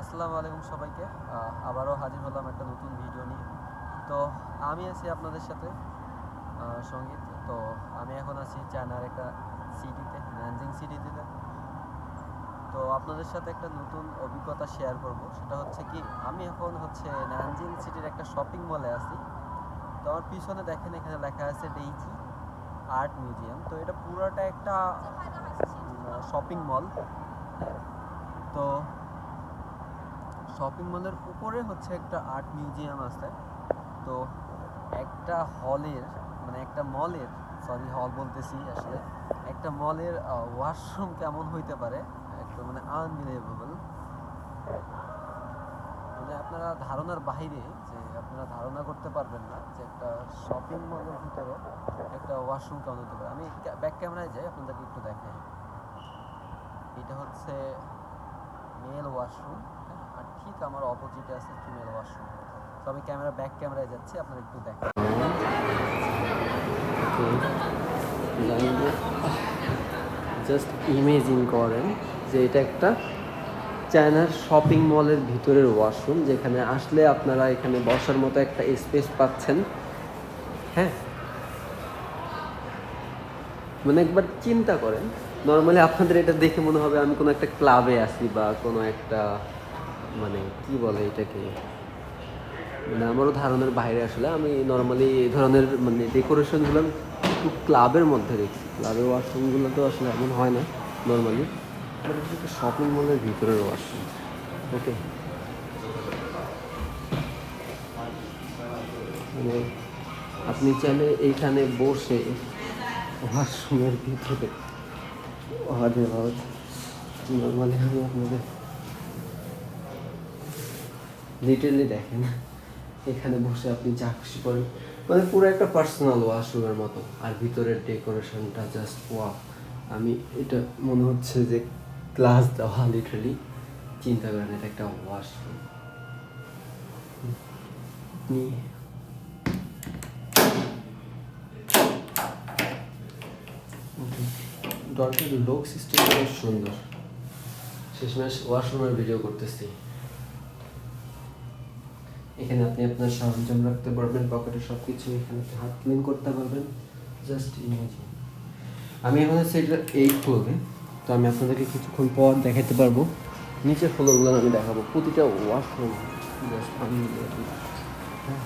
আসসালামু আলাইকুম সবাইকে। আবারও হাজির হলাম একটা নতুন ভিডিও নিয়ে। তো আমি আছি আপনাদের সাথে সংগীত। তো আমি এখন আছি চায়নার একটা সিটিতে ন্যানজিং সিটিতে। তো আপনাদের সাথে একটা নতুন অভিজ্ঞতা শেয়ার করব। সেটা হচ্ছে কি, আমি এখন হচ্ছে ন্যানজিং সিটির একটা শপিং মলে আছি। তো আমার পিছনে দেখেন, এখানে লেখা আছে ডেইজি আর্ট মিউজিয়াম তো এটা পুরোটা একটা শপিং মল তো শপিং মলের উপরে হচ্ছে একটা আর্ট মিউজিয়াম আছে। তো একটা হলের মানে একটা মলের সরি হল বলতেছি আসলে, একটা মলের ওয়াশরুম কেমন হইতে পারে? একটু মানে আনবিলিভেবল মানে আপনারা ধারণার বাইরে যে আপনারা ধারণা করতে পারবেন না যে একটা শপিং মলের ভিতরে একটা ওয়াশরুম কেমন হতে পারে। আমি ব্যাক ক্যামেরায় যাই, আপনাদেরকে একটু দেখাই। এটা হচ্ছে মেল ওয়াশরুম ঠিক আমার অপোজিটে আছে ফিমেল ওয়াশরুম তো আমি ক্যামেরা ব্যাক ক্যামেরায় যাচ্ছি, আপনারা একটু দেখেন। জাস্ট ইমেজিন করেন যে এটা একটা চায়নার শপিং মলের ভিতরের ওয়াশরুম যেখানে আসলে আপনারা এখানে বসার মতো একটা স্পেস পাচ্ছেন। হ্যাঁ? মানে একবার চিন্তা করেন। নর্মালি আপনাদের এটা দেখে মনে হবে আমি কোনো একটা ক্লাবে আছি বা কোনো একটা মানে কি বলে এটাকে? মানে আমারও ধারণার বাইরে আসলে আমি নর্মালি এই ধরনের মানে ডেকোরেশনগুলো একটু ক্লাবের মধ্যে দেখছি। ক্লাবের ওয়াশরুমগুলো তো আসলে এমন হয় না নর্মালি শপিং মলের ভিতরের ওয়াশরুম ওকে মানে আপনি চাইলে এইখানে বসে ওয়াশরুমের ভিতরে। নর্মালি আমি আপনাদের লিটারলি দেখেন, এখানে বসে আপনি যা খুশি করেন। মানে পুরো একটা পার্সোনাল ওয়াশরুমের মতো। আর ভিতরের ডেকোরেশনটা জাস্ট ওয়া আমি এটা মনে হচ্ছে যে ক্লাস দেওয়া লিটারলি চিন্তা করেন, এটা একটা ওয়াশরুম আপনি ডরটার লোক সিস্টেম সুন্দর। শেষমেশ ওয়াশরুমের ভিডিও করতেছি। এখানে আপনি আপনার সরঞ্জাম রাখতে পারবেন, পকেটে সব কিছু এখানে হাত ক্লিন করতে পারবেন। জাস্ট ইমেজিন আমি এখন সেটা এই ফ্লোরে তো আমি আপনাদেরকে কিছুক্ষণ পর দেখাতে পারব। নিচের ফ্লোরগুলো আমি দেখাবো, প্রতিটা ওয়াশরুম জাস্ট আমি হ্যাঁ।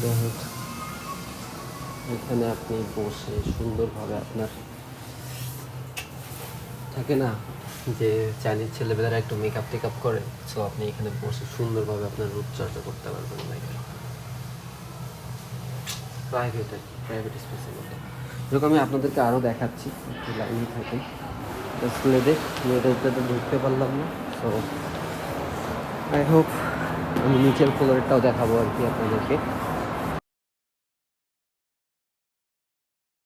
হোক এখানে আপনি বসে সুন্দরভাবে আপনার থাকে না যে চাইনিজ ছেলেমেয়েরা একটু মেকআপ টেকআপ করে সো আপনি এখানে বসে সুন্দরভাবে আপনার রূপচর্চা করতে পারবেন প্রাইভেট প্রাইভেট যেরকম আমি আপনাদেরকে আরও দেখাচ্ছি, একটু লাইনে থাকেন। স্কুলেদের মেয়েদেরটা ঢুকতে পারলাম না সো আই হোপ আমি নিচের ফ্লোরেরটাও দেখাবো আর কি আপনাদেরকে।